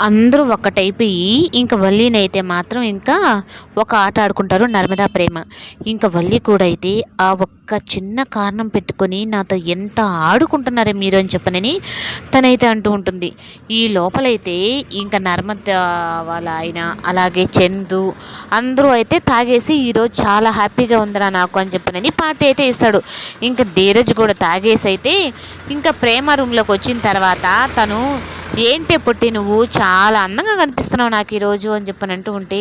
అందరూ ఒక్కటైపోయి ఇంకా వల్లీనైతే మాత్రం ఇంకా ఒక ఆట ఆడుకుంటారు నర్మదా ప్రేమ. ఇంకా వల్లి కూడా అయితే ఆ ఒక్క చిన్న కారణం పెట్టుకొని నాతో ఎంత ఆడుకుంటున్నారే మీరు అని చెప్పనని తనైతే అంటూ ఉంటుంది. ఈ లోపలైతే ఇంకా నర్మద వాళ్ళ ఆయన అలాగే చందు అందరూ అయితే తాగేసి ఈరోజు చాలా హ్యాపీగా ఉందిరా నాకు అని చెప్పనని పార్టీ అయితే ఇస్తాడు. ఇంకా ధీరజ్ కూడా తాగేసి అయితే ఇంకా ప్రేమ రూమ్లోకి వచ్చిన తర్వాత తను ఏంటి పొట్టి నువ్వు? చాలా అందంగా కనిపిస్తున్నావు నాకు ఈరోజు అని చెప్పని అంటూ ఉంటే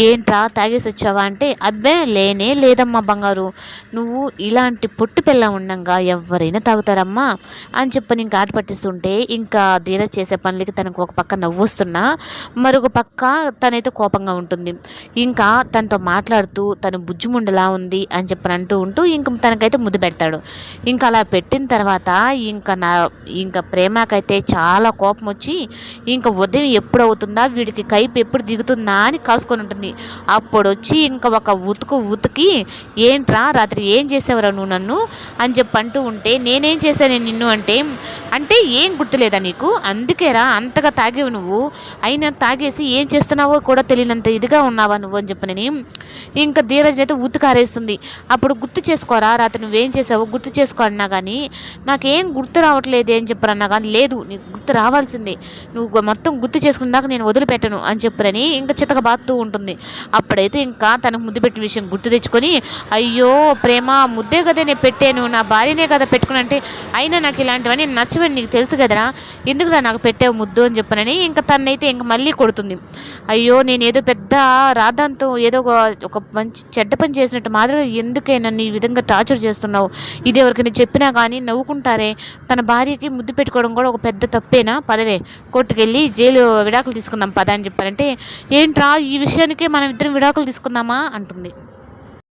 ఏంట్రా తాగేసి వచ్చావా? అంటే అబ్బే లేనే లేదమ్మా బంగారు. నువ్వు ఇలాంటి పుట్టు పిల్ల ఉండంగా ఎవరైనా తాగుతారమ్మా అని చెప్పని ఇంకా ఆట పట్టిస్తుంటే ఇంకా ధీరజ్ చేసే పనులకి తనకు ఒక పక్క నవ్వొస్తున్నా మరొక పక్క తనైతే కోపంగా ఉంటుంది. ఇంకా తనతో మాట్లాడుతూ తను బుజ్జిముండలా ఉంది అని చెప్పని అంటూ ఉంటూ ఇంక తనకైతే ముద్దు పెడతాడు. ఇంకా అలా పెట్టిన తర్వాత ఇంకా నా ఇంకా ప్రేమకైతే చాలా కోపం వచ్చి ఇంకా ఉదయం ఎప్పుడు అవుతుందా? వీడికి కైపు ఎప్పుడు దిగుతుందా అని కాసుకొని ఉంటుంది. అప్పుడు వచ్చి ఇంకా ఒక ఉతుకు ఉతికి ఏంట్రా రాత్రి ఏం చేసావురా నువ్వు నన్ను? అని చెప్పి అంటూ ఉంటే నేనేం చేశాను నిన్ను? అంటే అంటే ఏం గుర్తులేదా నీకు? అందుకేరా అంతగా తాగేవు నువ్వు. అయినా తాగేసి ఏం చేస్తున్నావో కూడా తెలియనంత ఇదిగా ఉన్నావా నువ్వు? అని చెప్పనని ఇంకా ధీరజ్ అయితే ఉతుకారేస్తుంది. అప్పుడు గుర్తు చేసుకోరా రాత్రి నువ్వేం చేసావో గుర్తు చేసుకో అన్నా కానీ నాకేం గుర్తు రావట్లేదు అని చెప్పరన్నా కానీ లేదు నీకు గుర్తు రావాల్సి రావాల్సిందే నువ్వు మొత్తం గుర్తు చేసుకున్నాక నేను వదిలిపెట్టను అని చెప్పరని ఇంకా చితక బాత్తూ ఉంటుంది. అప్పుడైతే ఇంకా తనకు ముద్దు పెట్టిన విషయం గుర్తు తెచ్చుకొని అయ్యో ప్రేమ ముద్దే కదా నేను పెట్టాను. నా భార్యనే కదా పెట్టుకుని అంటే అయినా నాకు ఇలాంటివన్నీ నచ్చవని నీకు తెలుసు కదరా? ఎందుకురా నాకు పెట్టావు ముద్దు అని చెప్పనని ఇంకా తనైతే ఇంకా మళ్ళీ కొడుతుంది. అయ్యో నేను ఏదో పెద్ద రాధాంతో ఏదో ఒక ఒక మంచి చెడ్డ పని చేసినట్టు మాదిరిగా ఎందుకే నన్ను ఈ విధంగా టార్చర్ చేస్తున్నావు? ఇది ఎవరికైనా చెప్పినా కానీ నవ్వుకుంటారే? తన భార్యకి ముద్దు పెట్టుకోవడం కూడా ఒక పెద్ద తప్పేనా? పదవి కోర్టుకెళ్ళి జైలు విడాకులు తీసుకుందాం పద అని చెప్పారంటే ఏంట్రా ఈ విషయానికే మనం ఇద్దరం విడాకులు తీసుకుందామా అంటుంది.